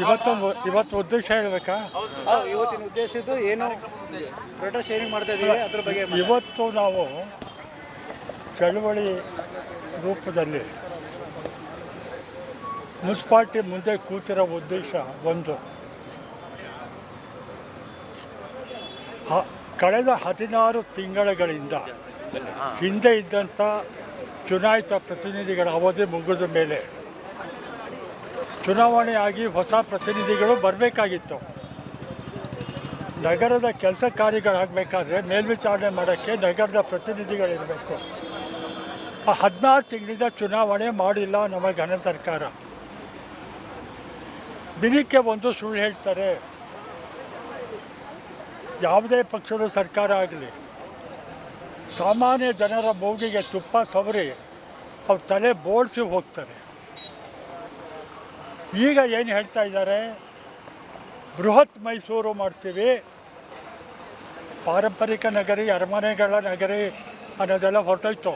ಇವತ್ತೊಂದು ಇವತ್ತು ಉದ್ದೇಶ ಹೇಳಬೇಕಾ? ಇವತ್ತಿನ ಇದು ಏನು ಪ್ರೊಟೆಸ್ಟ್ ಏನಿಗೆ ಮಾಡ್ತಾ ಇದೀವಿ ಅದ್ರ ಬಗ್ಗೆ ಇವತ್ತು ನಾವು ಚಳುವಳಿ ರೂಪದಲ್ಲಿ ಮುನ್ಸಿಪಾಲ್ಟಿ ಮುಂದೆ ಕೂತಿರೋ ಉದ್ದೇಶ ಒಂದು. ಕಳೆದ ಹದಿನಾರು ತಿಂಗಳುಗಳಿಂದ ಹಿಂದೆ ಇದ್ದಂಥ ಚುನಾಯಿತ ಪ್ರತಿನಿಧಿಗಳ ಅವಧಿ ಮುಗಿದ ಮೇಲೆ ಚುನಾವಣೆ ಆಗಿ ಹೊಸ ಪ್ರತಿನಿಧಿಗಳು ಬರಬೇಕಾಗಿತ್ತು. ನಗರದ ಕೆಲಸ ಕಾರ್ಯಗಳಾಗಬೇಕಾದ್ರೆ ಮೇಲ್ವಿಚಾರಣೆ ಮಾಡೋಕ್ಕೆ ನಗರದ ಪ್ರತಿನಿಧಿಗಳಿರಬೇಕು. ಹದಿನಾರು ತಿಂಗಳಿಂದ ಚುನಾವಣೆ ಮಾಡಿಲ್ಲ ನಮ್ಮ ಘನ ಸರ್ಕಾರ. ದಿನಕ್ಕೆ ಒಂದು ಸುಳ್ಳು ಹೇಳ್ತಾರೆ. ಯಾವುದೇ ಪಕ್ಷದ ಸರ್ಕಾರ ಆಗಲಿ. ಸಾಮಾನ್ಯ ಜನರ ಮೂಗಿಗೆ ತುಪ್ಪ ಸವರಿ, ಅವ್ರ ತಲೆ ಬೋಳ್ಸಿ ಹೋಗ್ತಾರೆ. ಈಗ ಏನು ಹೇಳ್ತಾ ಇದ್ದಾರೆ? ಬೃಹತ್ ಮೈಸೂರು ಮಾಡ್ತೀವಿ. ಪಾರಂಪರಿಕ ನಗರಿ, ಅರಮನೆಗಳ ನಗರಿ ಅನ್ನೋದೆಲ್ಲ ಹೊರಟೋಯ್ತು.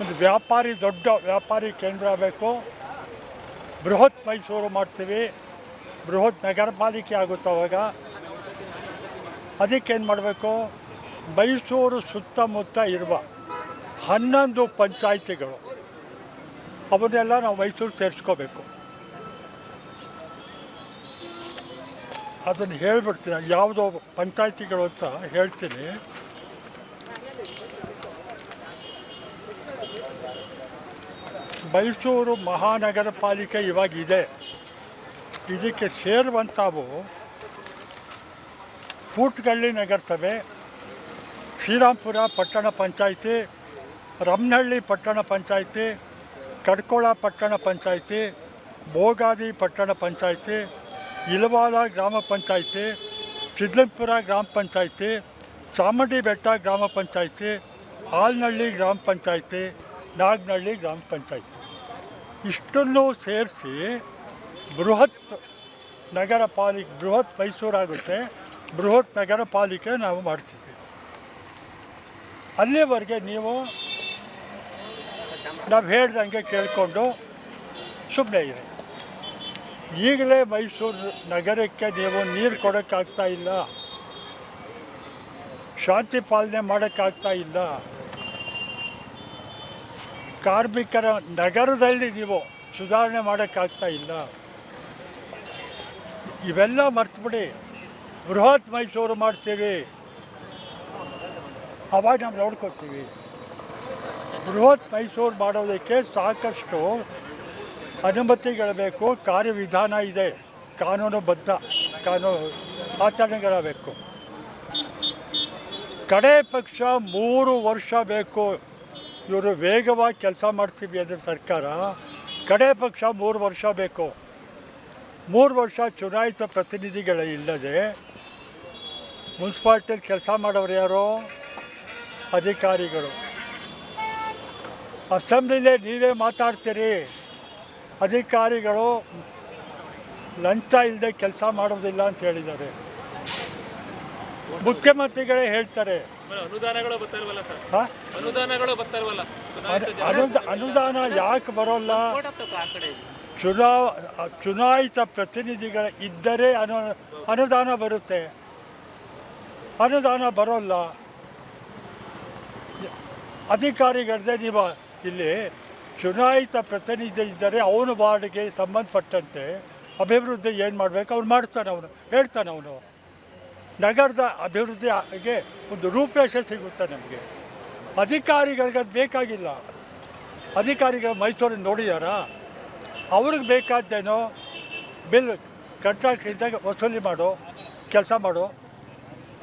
ಒಂದು ವ್ಯಾಪಾರಿ, ದೊಡ್ಡ ವ್ಯಾಪಾರಿ ಕೇಂದ್ರ ಬೇಕು ಬೃಹತ್ ಮೈಸೂರು ಮಾಡ್ತೀವಿ. ಬೃಹತ್ ನಗರ ಪಾಲಿಕೆ ಆಗುತ್ತೆ ಅವಾಗ. ಅದಕ್ಕೇನು ಮಾಡಬೇಕು? ಮೈಸೂರು ಸುತ್ತಮುತ್ತ ಇರುವ ಹನ್ನೊಂದು ಪಂಚಾಯಿತಿಗಳು. ಅವನ್ನೆಲ್ಲ ನಾವು ಮೈಸೂರು ಸೇರಿಸ್ಕೋಬೇಕು. ಅದನ್ನು ಹೇಳ್ಬಿಡ್ತೀನಿ ಯಾವುದೋ ಪಂಚಾಯಿತಿಗಳು ಅಂತ ಹೇಳ್ತೀನಿ. ಮೈಸೂರು ಮಹಾನಗರ ಪಾಲಿಕೆ ಇವಾಗಿದೆ. ಇದಕ್ಕೆ ಸೇರುವಂಥವು ಕೂಟ್ಗಳ್ಳಿ ನಗರಸಭೆ ಶ್ರೀರಾಮ್ಪುರ ಪಟ್ಟಣ ಪಂಚಾಯಿತಿ ರಮ್ನಹಳ್ಳಿ ಪಟ್ಟಣ ಪಂಚಾಯಿತಿ, ಕಡ್ಕೊಳ ಪಟ್ಟಣ ಪಂಚಾಯಿತಿ, ಬೋಗಾದಿ ಪಟ್ಟಣ ಪಂಚಾಯಿತಿ ಇಲವಾಲ ಗ್ರಾಮ ಪಂಚಾಯಿತಿ ಸಿದ್ಲಂಪುರ ಗ್ರಾಮ ಪಂಚಾಯಿತಿ ಚಾಮುಂಡಿ ಬೆಟ್ಟ ಗ್ರಾಮ ಪಂಚಾಯಿತಿ ಹಾಲ್ನಹಳ್ಳಿ ಗ್ರಾಮ ಪಂಚಾಯಿತಿ ನಾಗನಹಳ್ಳಿ ಗ್ರಾಮ ಪಂಚಾಯಿತಿ. ಇಷ್ಟನ್ನು ಸೇರಿಸಿ ಬೃಹತ್ ನಗರ ಪಾಲಿಕೆ, ಬೃಹತ್ ಮೈಸೂರಾಗುತ್ತೆ. ಬೃಹತ್ ನಗರ ಪಾಲಿಕೆ ನಾವು ಮಾಡ್ತೀವಿ. ಅಲ್ಲಿವರೆಗೆ ನೀವು ನಾವು ಹೇಳ್ದಂಗೆ ಕೇಳಿಕೊಂಡು ಸುಮ್ಮನೆ ಇರಿ. ಈಗಲೇ ಮೈಸೂರು ನಗರಕ್ಕೆ ನೀವು ನೀರು ಕೊಡೋಕ್ಕಾಗ್ತಾ ಇಲ್ಲ. ಶಾಂತಿ ಪಾಲನೆ ಮಾಡೋಕ್ಕಾಗ್ತಾ ಇಲ್ಲ. ಕಾರ್ಮಿಕರ ನಗರದಲ್ಲಿ ನೀವು ಸುಧಾರಣೆ ಮಾಡೋಕ್ಕಾಗ್ತಾ ಇಲ್ಲ. ಇವೆಲ್ಲ ಮರ್ತುಬಿಡಿ. ಬೃಹತ್ ಮೈಸೂರು ಮಾಡ್ತೀವಿ. ಅವಾಗ ನಾವು ನೋಡ್ಕೊತೀವಿ. ಬೃಹತ್ ಮೈಸೂರು ಮಾಡೋದಕ್ಕೆ ಸಾಕಷ್ಟು ಅನುಮತಿಗಳು ಬೇಕು, ಕಾರ್ಯವಿಧಾನ ಇದೆ, ಕಾನೂನುಬದ್ಧ ಕಾನೂನು ಆಚರಣೆಗಳಬೇಕು ಕಡೆ ಪಕ್ಷ ಮೂರು ವರ್ಷ ಬೇಕು. ಇವರು ವೇಗವಾಗಿ ಕೆಲಸ ಮಾಡ್ತೀವಿ ಅಂದರೆ ಸರ್ಕಾರ, ಕಡೆ ಪಕ್ಷ ಮೂರು ವರ್ಷ ಬೇಕು. ಮೂರು ವರ್ಷ ಚುನಾಯಿತ ಪ್ರತಿನಿಧಿಗಳಿಲ್ಲದೆ ಮುನ್ಸಿಪಾಲ್ಟಿಯಲ್ಲಿ ಕೆಲಸ ಮಾಡೋರು ಯಾರು? ಅಧಿಕಾರಿಗಳು. ಅಸೆಂಬ್ಲಿಲೇ ನೀವೇ ಮಾತಾಡ್ತೀರಿ. ಅಧಿಕಾರಿಗಳು ಲಂಚ ಇಲ್ಲದೆ ಕೆಲಸ ಮಾಡೋದಿಲ್ಲ ಅಂತ ಹೇಳಿದ್ದಾರೆ. ಮುಖ್ಯಮಂತ್ರಿಗಳೇ ಹೇಳ್ತಾರೆ. ಅನುದಾನ ಯಾಕೆ ಬರೋಲ್ಲ? ಚುನಾವ ಚುನಾಯಿತ ಪ್ರತಿನಿಧಿಗಳ ಇದ್ದರೆ ಅನು ಅನುದಾನ ಬರುತ್ತೆ. ಅನುದಾನ ಬರೋಲ್ಲ. ಅಧಿಕಾರಿಗಳದೇ ನೀವು ಇಲ್ಲಿ ಚುನಾಯಿತ ಪ್ರತಿನಿಧಿ ಇದ್ದರೆ ಅವನ ವಾರ್ಡ್ಗೆ ಸಂಬಂಧಪಟ್ಟಂತೆ ಅಭಿವೃದ್ಧಿ ಏನು ಮಾಡಬೇಕು? ಅವ್ನು ಮಾಡ್ತಾನೆ ಅವನು, ಹೇಳ್ತಾನೆ ಅವನು. ನಗರದ ಅಭಿವೃದ್ಧಿಗೆ ಒಂದು ರೂಪರೇಷೆ ಸಿಗುತ್ತೆ ನಮಗೆ. ಅಧಿಕಾರಿಗಳಿಗೆ ಅದು ಬೇಕಾಗಿಲ್ಲ. ಅಧಿಕಾರಿಗಳು ಮೈಸೂರಿನ ನೋಡಿದಾರಾ? ಅವ್ರಿಗೆ ಬೇಕಾದ್ದೇನೋ ಬಿಲ್ ಕಂಟ್ರಾಕ್ಟ್ ಇದ್ದಾಗ ವಸೂಲಿ ಮಾಡು, ಕೆಲಸ ಮಾಡು,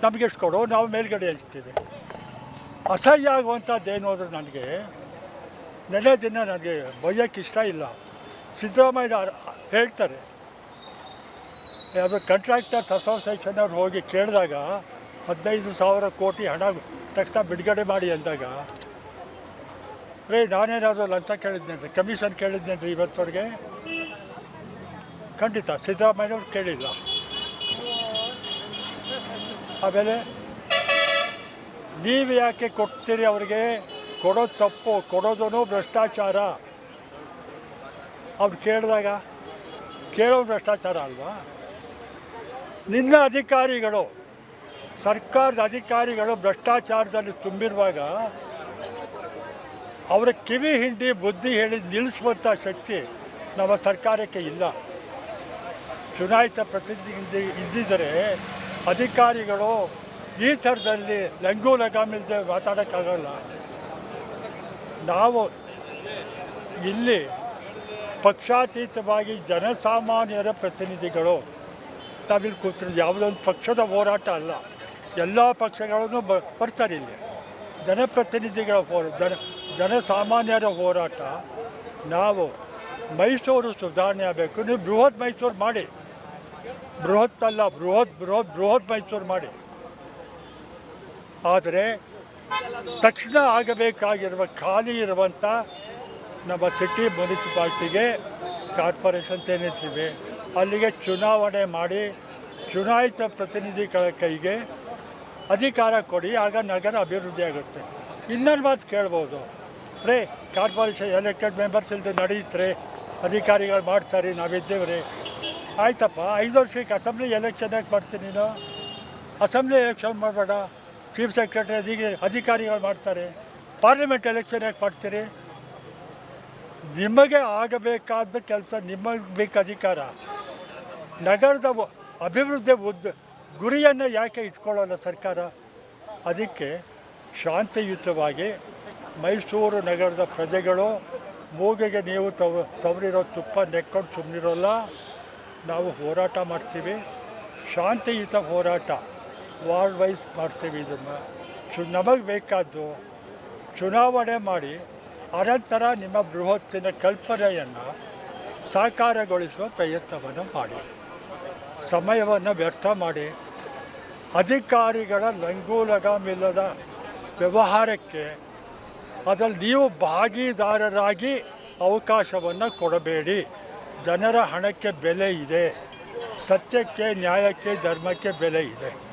ನಮಗೆ ಎಷ್ಟು ಕೊಡು, ನಾವು ಮೇಲ್ಗಡೆ ಹಚ್ತೀವಿ ಅಸಹ್ಯ ಆಗುವಂಥದ್ದೇನು ಅಂದರೆ ನನಗೆ ನೆನೆ ದಿನ ನನಗೆ ಬೈಯೋಕ್ಕೆ ಇಷ್ಟ ಇಲ್ಲ. ಸಿದ್ದರಾಮಯ್ಯ ಹೇಳ್ತಾರೆ. ಅದು ಕಂಟ್ರಾಕ್ಟರ್ ಅಸೋಸಿಯೇಷನ್ ಅವ್ರು ಹೋಗಿ ಕೇಳಿದಾಗ ಹದಿನೈದು ಸಾವಿರ ಕೋಟಿ ಹಣ ತಕ್ಷಣ ಬಿಡುಗಡೆ ಮಾಡಿ ಅಂದಾಗ, ರೇ, ನಾನೇನಾದರೂ ಲಂಚ ಕೇಳಿದ್ನೇನ್ರಿ ಕಮಿಷನ್ ಕೇಳಿದ್ನೇನ್ರಿ ಇವತ್ತವರೆಗೆ? ಖಂಡಿತ ಸಿದ್ದರಾಮಯ್ಯವ್ರು ಕೇಳಿಲ್ಲ. ಆಮೇಲೆ, ನೀವು ಯಾಕೆ ಕೊಡ್ತೀರಿ ಅವ್ರಿಗೆ? ಕೊಡೋದು ತಪ್ಪು ಕೊಡೋದೂ ಭ್ರಷ್ಟಾಚಾರ. ಅವ್ರು ಕೇಳಿದಾಗ ಕೇಳೋ ಭ್ರಷ್ಟಾಚಾರ ಅಲ್ವಾ? ನಿನ್ನ ಅಧಿಕಾರಿಗಳು, ಸರ್ಕಾರದ ಅಧಿಕಾರಿಗಳು ಭ್ರಷ್ಟಾಚಾರದಲ್ಲಿ ತುಂಬಿರುವಾಗ, ಅವರ ಕಿವಿ ಹಿಂಡಿ, ಬುದ್ಧಿ ಹೇಳಿ ನಿಲ್ಲಿಸುವಂಥ ಶಕ್ತಿ ನಮ್ಮ ಸರ್ಕಾರಕ್ಕೆ ಇಲ್ಲ. ಚುನಾಯಿತ ಪ್ರತಿನಿಧಿ ಇದ್ದಿದ್ದರೆ ಅಧಿಕಾರಿಗಳು ಈ ಥರದಲ್ಲಿ ಲಂಗು ಲಗಾಮಿಲ್ಲದೆ ಮಾತಾಡೋಕ್ಕಾಗಲ್ಲ. ನಾವು ಇಲ್ಲಿ ಪಕ್ಷಾತೀತವಾಗಿ ಜನಸಾಮಾನ್ಯರ ಪ್ರತಿನಿಧಿಗಳು ತಾವಿಲ್ಲಿ ಕೂತಿರೋದು ಯಾವುದೊಂದು ಪಕ್ಷದ ಹೋರಾಟ ಅಲ್ಲ, ಎಲ್ಲ ಪಕ್ಷಗಳನ್ನು ಬ, ಬರ್ತಾರೆ ಇಲ್ಲಿ. ಜನಪ್ರತಿನಿಧಿಗಳ ಹೋರ, ಜನ, ಜನಸಾಮಾನ್ಯರ ಹೋರಾಟ, ನಾವು ಮೈಸೂರು ಸುಧಾರಣೆ ಆಗಬೇಕು. ನೀವು ಬೃಹತ್ ಮೈಸೂರು ಮಾಡಿ. ಬೃಹತ್ ಅಲ್ಲ ಬೃಹತ್ ಬೃಹತ್ ಬೃಹತ್ ಮೈಸೂರು ಮಾಡಿ. ಆದರೆ ತಕ್ಷಣ ಆಗಬೇಕಾಗಿರುವ ಖಾಲಿ ಇರುವಂಥ ನಮ್ಮ ಸಿಟಿ ಮುನಿಸಿಪಾಲ್ಟಿಗೆ ಕಾರ್ಪೊರೇಷನ್ ತೆನಿಸಿವೆ ಅಲ್ಲಿಗೆ ಚುನಾವಣೆ ಮಾಡಿ ಚುನಾಯಿತ ಪ್ರತಿನಿಧಿಗಳ ಕೈಗೆ ಅಧಿಕಾರ ಕೊಡಿ, ಆಗ ನಗರ ಅಭಿವೃದ್ಧಿ ಆಗುತ್ತೆ. ಇನ್ನೊಂದು ಮಾತು ಕೇಳ್ಬೋದು. ರೇ, ಕಾರ್ಪೊರೇಷನ್ ಎಲೆಕ್ಟೆಡ್ ಮೆಂಬರ್ಸ್ ಇಲ್ಲದೆ ನಡೆಯುತ್ತೆ ಅಧಿಕಾರಿಗಳು ಮಾಡ್ತಾರೆ ನಾವಿದ್ದೇವೆ ರೀ ಆಯ್ತಪ್ಪ, ಐದು ವರ್ಷಕ್ಕೆ ಅಸೆಂಬ್ಲಿ ಎಲೆಕ್ಷನ್ ಯಾಕೆ ಮಾಡ್ತೀನಿ ನೀನು? ಅಸೆಂಬ್ಲಿ ಎಲೆಕ್ಷನ್ ಮಾಡಬೇಡ. ಚೀಫ್ ಸೆಕ್ರೆಟರಿ ಅಧಿಕ ಅಧಿಕಾರಿಗಳು ಮಾಡ್ತಾರೆ. ಪಾರ್ಲಿಮೆಂಟ್ ಎಲೆಕ್ಷನ್ ಯಾಕೆ ಮಾಡ್ತೀರಿ? ನಿಮಗೆ ಆಗಬೇಕಾದ ಕೆಲಸ ನಿಮಗೆ ಬೇಕು ಅಧಿಕಾರ. ನಗರದ ಅಭಿವೃದ್ಧಿ ಉದ್ದ, ಗುರಿಯನ್ನು ಯಾಕೆ ಇಟ್ಕೊಳ್ಳಲ್ಲ ಸರ್ಕಾರ? ಅದಕ್ಕೆ ಶಾಂತಿಯುತವಾಗಿ ಮೈಸೂರು ನಗರದ ಪ್ರಜೆಗಳು ಮೂಗಿಗೆ ನೀವು ತವ, ತವರಿರೋ ತುಪ್ಪ ನೆಕ್ಕೊಂಡು ಸುಮ್ಮನಿರೋಲ್ಲ ನಾವು ಹೋರಾಟ ಮಾಡ್ತೀವಿ. ಶಾಂತಿಯುತ ಹೋರಾಟ. ವಾರ್ಡ್ ವೈಸ್ ಮಾಡ್ತೀವಿ ಇದನ್ನು. ಚು, ನಮಗೆ ಬೇಕಾದ್ದು ಚುನಾವಣೆ ಮಾಡಿ ಅನಂತರ ನಿಮ್ಮ ಬೃಹತ್ತಿನ ಕಲ್ಪನೆಯನ್ನು ಸಾಕಾರಗೊಳಿಸುವ ಪ್ರಯತ್ನವನ್ನು ಮಾಡಿ. ಸಮಯವನ್ನು ವ್ಯರ್ಥ ಮಾಡಿ. ಅಧಿಕಾರಿಗಳ ಲಂಗು ಲಗಾಮಿಲ್ಲದ ವ್ಯವಹಾರಕ್ಕೆ ಅದರಲ್ಲಿ ನೀವು ಭಾಗಿದಾರರಾಗಿ ಅವಕಾಶವನ್ನು ಕೊಡಬೇಡಿ. ಜನರ ಹಣಕ್ಕೆ ಬೆಲೆ ಇದೆ. ಸತ್ಯಕ್ಕೆ, ನ್ಯಾಯಕ್ಕೆ, ಧರ್ಮಕ್ಕೆ ಬೆಲೆ ಇದೆ.